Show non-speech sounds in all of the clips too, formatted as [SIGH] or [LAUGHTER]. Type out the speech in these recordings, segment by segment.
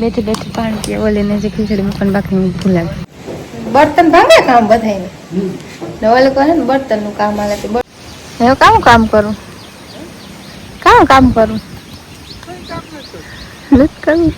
બેઠી બેઠી પાણી પીએ ઓલીને જે ખીચડી મૂકવાનું બાકી હું ભૂલા બર્તન ભાંગે કામ બધાય ને. ઓલે કહે ને બર્તનનું કામ આવે બર્તન કામ કામ કરું. કામ કામ કરું. લૂટ કરવી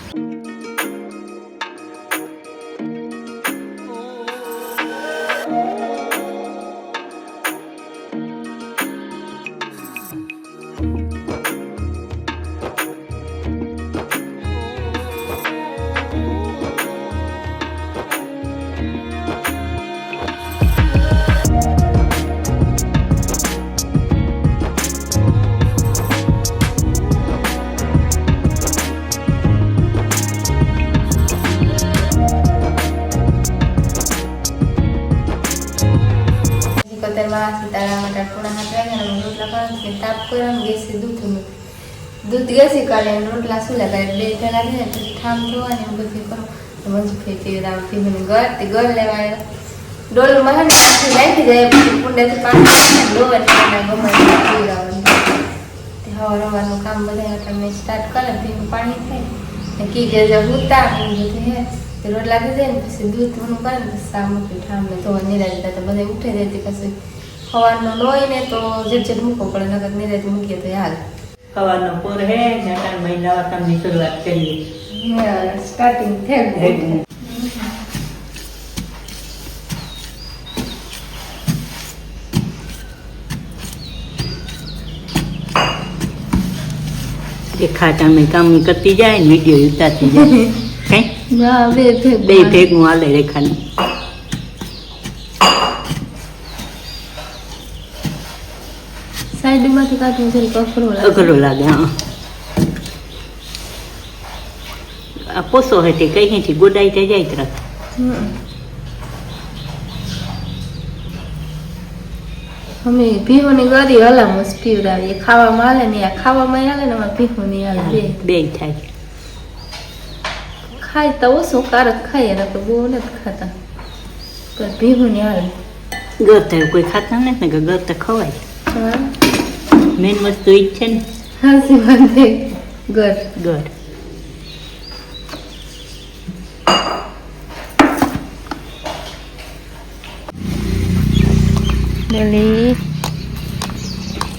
અને રોટલા સુલા કરે બે પેલા ને, પછી ઠામ જોવાની એવું બધું કરો. તો મંજુ ફેર પીવડાવ પીવીને ગર તે ગર લેવા આવ્યો ડોલમાં હે ને આખી નાખી જાય, પછી કુંડાથી પાણી નાખીને ડોવે એટલે ગમે તે પીવડાવવાનું તે હવે રવાનું કામ બધા તમે સ્ટાર્ટ કરે પીવું પાણી થાય ને કી જે ને બધું હે રોટલા થઈ જાય ને, પછી દૂધ થોડું કરે ને, પછી સા મૂકી તો નિરાજ તો બધા ઉઠે જતી પછી સવારનો લોય ને, તો જેટ જેટ મૂકવો પડે નગર નિરાજ મૂકીએ તો હાલ. સવારનો પૂર હે જટાણ મહિના કામની શરૂઆત કરીએ. સ્ટાર્ટિંગ થઈ કામ કરતી જાય ને વીડિયો ઉતારતી જાય. [LAUGHS] કઈ બે ભેગ બે ભેગું હાલે રેખાને. સાઈડમાંથી કાઢવું જરી કફરો લાગે અઘરો લાગે હા આ પોસો હે તે કઈ થી ગોડાઈ થઈ જાય તરત. અમે ભીહોની ગરી હલામસ પીવડાવીએ ખાવામાં હાલે ને આ ખાવામાં હાલે ને આમાં ભીહોની હાલે બે બે થાય ખાય તો ઓછું કારક ખાઈએ ને તો બહુ નથી ખાતા પણ ભીહોની હાલે ગર કોઈ ખાતા નથી ને કે ગર તો ખવાય હા મેન વસ્તુ ઈ જ છે ને? હાસી વાંધે ગર ગર ડોલી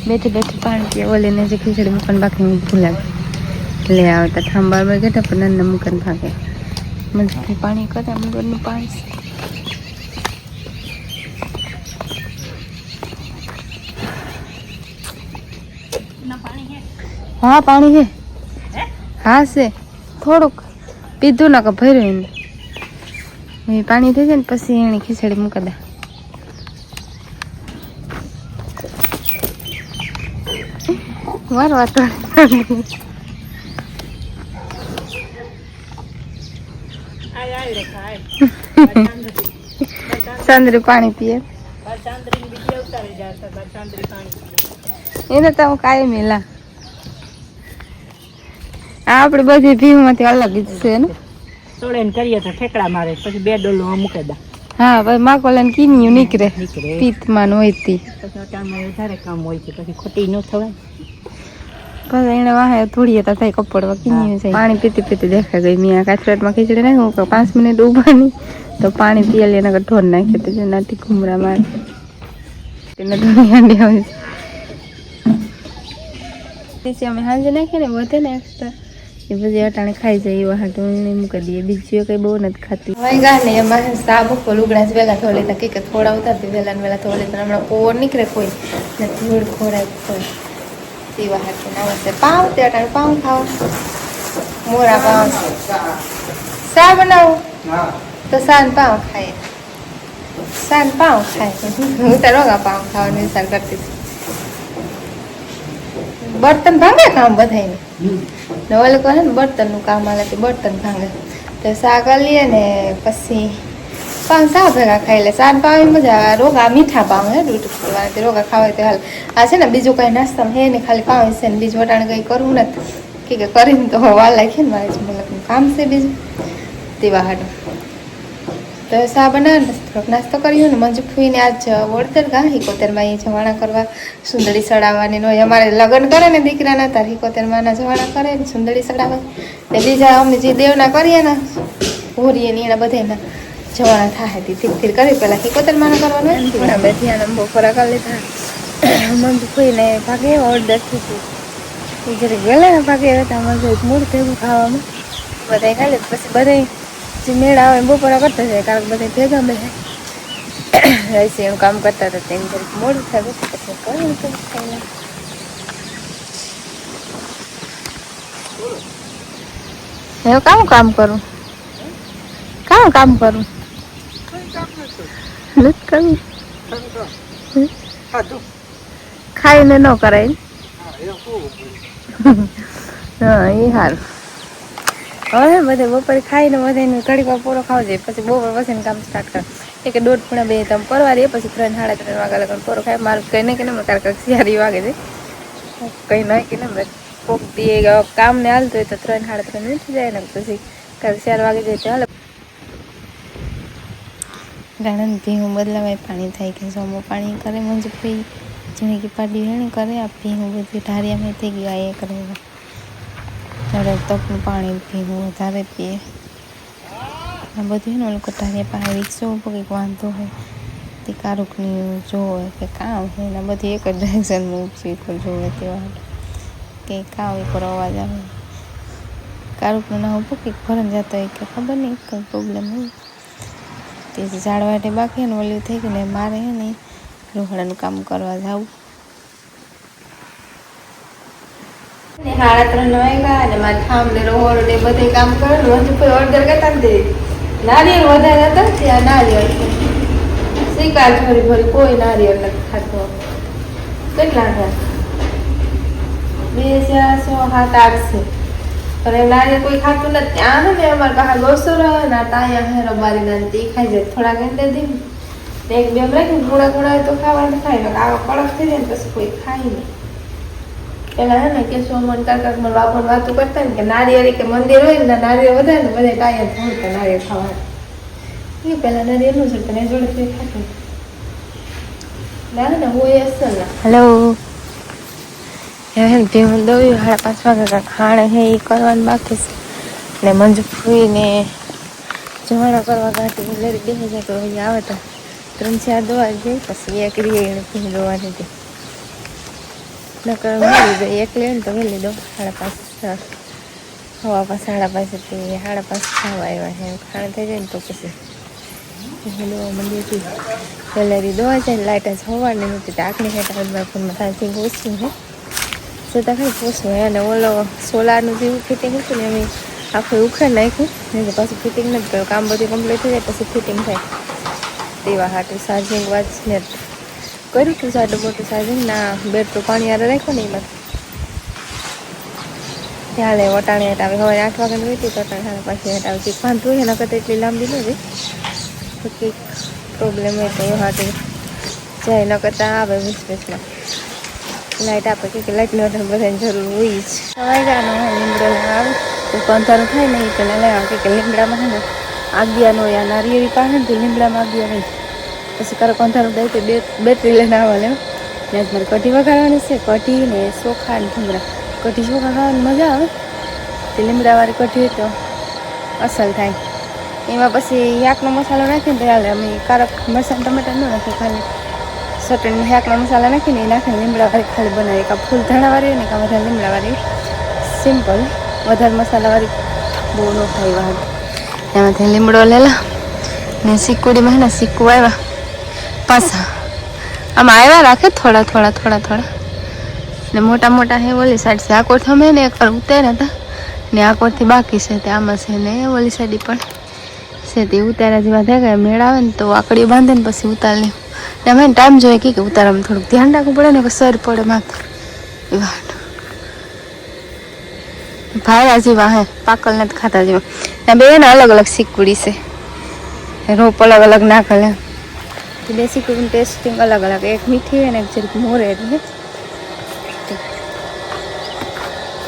બેઠે બેઠે પાણી પીએ ઓલીને જે ખીચડી મૂકવાનું બાકી હું ભૂલા લે આવતા થાંભાળમાં ગયા પણ નન્ના મૂકન ભાગે. મને પાણી કરે આમ પાણી હા. પાણી છે હા? છે. થોડુંક. પીધું ના કે ભર્યું એને. પાણી થઈ જાય ને પછી એને ખીચડી મૂકી દે. વાર વાત [LAUGHS] ચંદ્રી પાણી પીએ. એને તો હું કાયમ લા. આપડે બધી ભીમમાંથી અલગ જ છે ને તોડે કરીએ તો ઠેકડા મારે પછી બે ડોલો મૂકે દા. હા ભાઈ માકોલાને કીનીયું નીકળે. પીત પિત્તમાં હોય તી. પછી વધારે કામ હોય છે પછી ખોટી ન થવાય. પછી એને વાહે થોડી હતા થાય કપડ કીન્યું છે પાણી પીતી પીતી દેખાય ગઈ. મેં કાચરાટમાં ખીચડી નાખું કે પાંચ મિનિટ ઊભાની તો પાણી પીએ એના ઢોર નાખે તો જેનાથી ઘુમરા મારે તેને ધોની હાંડી આવે છે. અમે સાંજે નાખીએ ને વધે ને એક્સ્ટ્રા એ બધી અટાણે ખાઈ જાય એવા હાટું મૂકી દઈએ. બીજું કઈ બહુ નથી ખાતી. હવે ગાને એમાં સાબુ કો લુગડા જ વેલા થોડી થોડા ઉતારતી વેલા ને વેલા થોડી લેતા હમણાં ઓર નીકળે કોઈ. ને ધૂળ ખોરાક કોઈ. એવા હાથે ના વસે પાવ તે અટાણે પાવ ખાવ મોરા પાવ સા બનાવું. તો સાન પાવ ખાય. સાન પાવ ખાય. હું તો રોગા પાવ ખાવાનું વિચાર કરતી હતી. બર્તન ભાંગે કામ બધાને નવા લોકો ને બર્તનનું કામ આલે તો બર્તન ભાંગે. તો શાક લઈએ ને પછી પાઉં સા ભેગા ખાઈ લે. સાત પાવે મજા આવે. રોગા મીઠા પાવ હે, દૂધ વાળા રોગા ખાવાય તો હાલ. આ છે ને બીજું કઈ નાસ્તા હે ને ખાલી પાવે છે ને બીજું વટાણે કઈ કરવું નથી. કે કરીને તો વાલ લાગે ને મારે કામ છે બીજું. તેવા હાટું તો સા બનાવે? ને થોડોક નાસ્તો કર્યો ને મંજુ ફૂઈને આજ વળતર ગા હિકોતેરમાં એ જવાણા કરવા. સુંદરી સડાવવાની નો અમારે લગ્ન કરે ને દીકરાના, તાર હિકોતેરમાં ના જવાણા કરે ને સુંદરી સડાવે. ને બીજા અમે જે દેવના કરીએ ને, હોરીએ ને એના બધાના જવાણા થાય. હતી ધીરે ધીરે કરી. પહેલાં હિકોતેરમાં ના કરવાનું હોય બે ધ્યાન બપોરા ખોરાક લીધા. મંજુ ફૂઈને ભાગે ઓર્ડર ગયું એ જરી ગયેલા ને ભાગે હતા મંજુ મૂળ થયું ખાવામાં. બધા ખાઈ પછી બધા જે મેળા આવે બપોરા કરતા જાય કારણ કે બધા ભેગા બેસે રહીશે એનું કામ કરતા હતા તેમ જરીક મોડું થાય પછી પછી કર્યું તો હું કામ કામ કરું? કામ કામ કરું? લૂટ કરવી. ખાઈને ન કરાય. હા એ સારું હવે બધે બપોરે ખાઈને બધાને ઘડીક વાર પૂરો ખાવ જોઈએ. પછી બપોર પછી કામ સ્ટાર્ટ કર. એક દોઢ પૂણા બે તમે પરવા પછી ત્રણ સાડા ત્રણ વાગ્યા લગન પૂરો ખાય. મારું કઈ નહીં કે ને કારણ કે ચારી વાગે છે. કઈ નહીં કે ને કોક કામ ને હાલતું હોય તો ત્રણ સાડા ત્રણ ઉઠી જાય ને પછી કારણ ચાર વાગે જાય તો હાલે. ગાર્ડન ભીંગું બદલાવાય, પાણી થાય કે સોમો પાણી કરે મંજ ફઈ જેને કે પાડી રેણ કરે, આ ભીંગું બધી ઢારિયામાં થઈ ગયું, આ એ કરે. ત્યારે તપનું પાણી પીવું, વધારે પીએ. બધું એને લોકો ઢારિયા પાસે રિક્ષો ઉપર કંઈક વાંધો હોય, તે કારુકની જોવે કે કામ છે એના બધી એક જ ડાયરેક્શનમાં ઉપસી કોઈ જોવે તેવા કે કામ એક અવાજ આવે. કારુકનું ના ઉપર કંઈક ભરણ જતો હોય કે ખબર નહીં, કંઈ પ્રોબ્લેમ હોય. તે ઝાડવાટે બાકી ને ઓલું થઈ ગયું ને મારે ને રોહડાનું કામ કરવા જવું. સાડા ત્રણ વાગ્યા અને મારે ને રોહડ ને બધે કામ કરેલું હજુ કોઈ ઓર્ડર કરતા ને નારિયેળ વધારે હતા ત્યાં નારિયેળ. સ્વીકાર ભરી ભરી કોઈ નારિયેળ નથી ખાતો. કેટલા હતા? બે ચાર સો સાત આઠ છે. પણ એ નારિયેળ કોઈ ખાતું નથી. ત્યાં ને અમારે પાસે ગોસો રહે ને તાયા હે રબારી ના તે ખાઈ જાય. થોડાક અંદર દે એક બે રાખીને થોડા થોડા તો ખાવાનું ખાય ને આવા કડક થઈ જાય ને પછી કોઈ ખાય નહીં. પેલા હે ને કે સોમન કાકા મને બાપણ વાતું કરતા ને કે નારિયેળ કે મંદિર હોય ને નારિયેળ વધારે ને બધા ટાયર ધોડતા નારિયેળ ખાવાનું એ પેલા નારિયેળનું છે તને જોડે કોઈ ખાતું ના, ને હોય અસલ ના. હેલો હવે તે હું દઉં સાડા પાંચ વાગે ખાણે હે એ કરવાનું બાકી છે. ને મંજ ફૂઈને જમાડા કરવા ગાંઠી લેરી બેસી જાય તો અહીંયા આવે તો ત્રણ ચાર દોવા જઈ પછી એક રીએ એને પીને દોવાની હતી. નકર મળી જાય. એક લે ને તો વહેલી દો. સાડા પાંચ હવા પાસ સાડા પાંચ હતી. સાડા પાંચ ખાવા આવ્યા છે. ખાણ થઈ જાય ને તો પછી પછી દવા મંડી હતી પહેલાં જાય લાઇટ જ સવારની નથી આખરી હેઠળ ફોનમાં થાય ઓછું છે. છતાં ખાલી પૂછવું અને ઓલો સોલારનું જેવું ફિટિંગ હતું ને, એમ આખું ઉખેડ નાખ્યું. નહીં તો પાછું ફિટિંગ નથી કર્યું કામ બધું કમ્પ્લીટ થઈ જાય, પછી ફિટિંગ થાય. તેવા હાટું ચાર્જિંગ વાચ ને કર્યું હતું સાટું મોટું ચાર્જિંગ ના બેડ તો પાણી યારે રાખ્યો ને એમાં. ત્યાં લે વટાણે હટાવે, હવે આઠ વાગે વીતી તો વટાણે પાછી હટાવે. કંઈક વાંધું હોય એના કરતાં એટલી લાંબી નથી તો કંઈક પ્રોબ્લેમ હોય તો હાટું જાય ન કરતાં આવે વીસ વીસમાં લાઇટ આપે કે લાઇટ નો બધાને જરૂર હોય જ. વાગ્યાનો હોય, લીમડો આવે. તો અંધારું થાય ને એ પેલા લઈ આવે, કે લીમડામાં છે ને, આગિયાનો યા નારિયેળી પાસે તો લીમડામાં આગિયા નહીં પછી કારક અંધારું દઈ બે બેટરી લઈને આવવાનું ત્યાં મારે કઢી વગાડવાની છે, કઢી ને ચોખા ને ઠુમરા કઢી ચોખા ખાવાની મજા આવે. તે લીમડાવાળી કઢી તો અસલ થાય. એમાં પછી યાકનો મસાલો નાખીને તો હાલે. અમે કારક મરચાં ટમેટા ન નાખીએ ખાલી ચટણી શાકના મસાલા નાખીને એ નાખીને લીમડાવાળી ખાલી બનાવીએ. કાં ફૂલ ધાણાવાળી હોય ને કાં વધારે લીમડાવાળી. સિમ્પલ. વધારે મસાલાવાળી બહુ ન થાય વાત એમાંથી લીમડો લેલા. ને સિક્કુડીમાં ને સિક્કુ આવ્યા પાછા આમાં આવ્યા રાખે થોડા થોડા થોડા થોડા. ને મોટા મોટા હે, ઓલી સાઈડ છે આકોર અમે ને એક ઉતાર્યા હતા. ને આ કોઠથી બાકી છે તે આમાં છે ને ઓલી સાઈડ પણ. છે તે ઉતાર્યા જેવા થઈ ગયા આવે ને તો આકડીઓ બાંધે ને પછી ઉતાર લે ને અમે ટાઈમ જોઈએ કે ઉતારવામાં થોડુંક ધ્યાન રાખવું પડે ને સર પડે માથે. એ વાત ભાયા જેવા હે, પાકલ નથી ખાતા જેવા. ને બે ને અલગ અલગ શીખવડી છે. રોપ અલગ અલગ નાખેલા. બે સિક્કુડીની ટેસ્ટિંગ અલગ અલગ. એક મીઠી હોય ને એક જરીક મોરે એટલે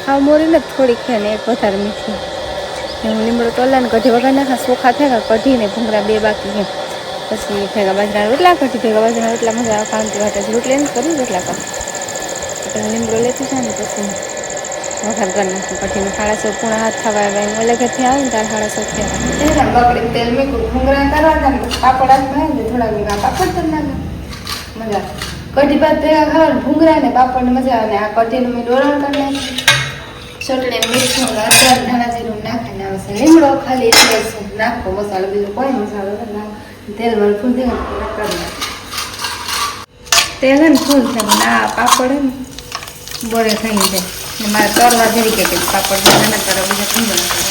હા મોરી ને થોડીક છે ને એક વધારે મીઠી. ને હું લીમડો તોલા ને કઢી વગર નાખા, સોખા થયા કઢીને ભૂંગળા બે બાકી છે. પછી ભેગા બાજરા રોટલા કઢી, ભેગા બાજરા રોટલા મજા ખાવાની વાટે રોટલી કરું, રોટલા કર. લીમડો લેતી જાય ને પછી વઘાર કરી નાખું. કઢીને સાડા સો પૂણા હાથ થવા આવ્યા. ઓલે ઘરથી આવે ને ત્યારે સાડા સો થયા બકડી તેલ મેકું ભૂંગળા કરવા ને પાપડમાં થોડા વીઘા પાપડ કરી નાખે. મજા આવે. કઢી ભાત ભેગા ખાવા ભૂંગરા ને પાપડ ને મજા આવે. આ કઢીનું મેં ડોરણ કરી નાખી ચટણી મીઠું અચાર ધાણા જીરું નાખીને આવે છે. લીમડો ખાલી નાખો મસાલો. બીજો કોઈ મસાલો નાખો. તેલ વાળું ફૂલ દે તેલ ને ફૂલ પણ આ પાપડ ને બોરે ખાઈ જાય. મારે તરવા જેવી કે પાપડ બધા કરો બીજા શું બનાવે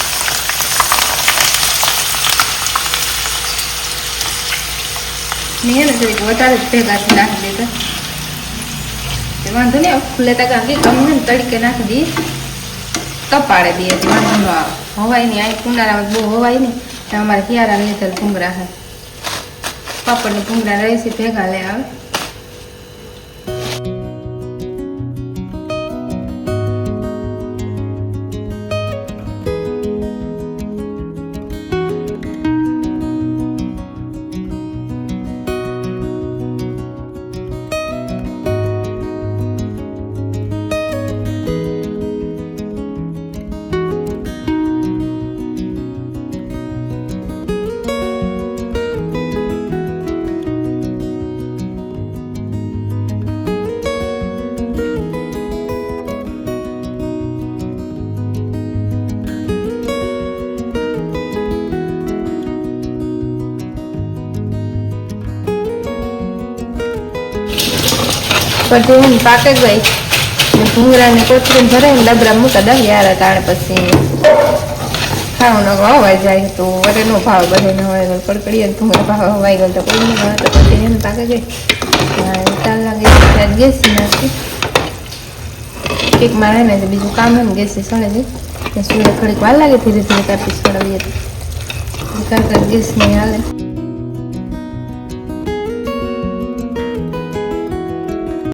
મેં એને જરીક વધારે જ ભેગા નાખી દીધા. વાંધો નહીં ખુલ્લે તકા કે ગમે ને નાખી દઈએ તપાડે દઈએ તો ન નહીં, અહીં કુંડારામાં બહુ હવાય નહીં. તો અમારે ક્યારા લીધેલ ભૂંગરા છે. પાપડની ભૂંગરા રહેશે ભેગા લે આવે. કઢી હું પાકે ગઈ ને ભૂંગરાને કોથરીને ભરાઈને ડબરા મૂકા દસ યાર તાણે પછી ખાવાનો હવાઈ જાય તો વરે નો ભાવ બધો ન હોય કડકડીએ ને ભૂંગરા ભાવ હવાઈ ગયો તો કોઈ નહીં હોય તો પછી એને પાકે ગઈ ચાલ લાગે ગેસ નાખી. કેક મારે ને બીજું કામ એમ ને ગેસ સળે છે. તે સૂર્ય થોડીક વાર લાગે ધીરે ધીરે કાપી સળવીએ તો. કરતા ગેસ નહીં હાલે.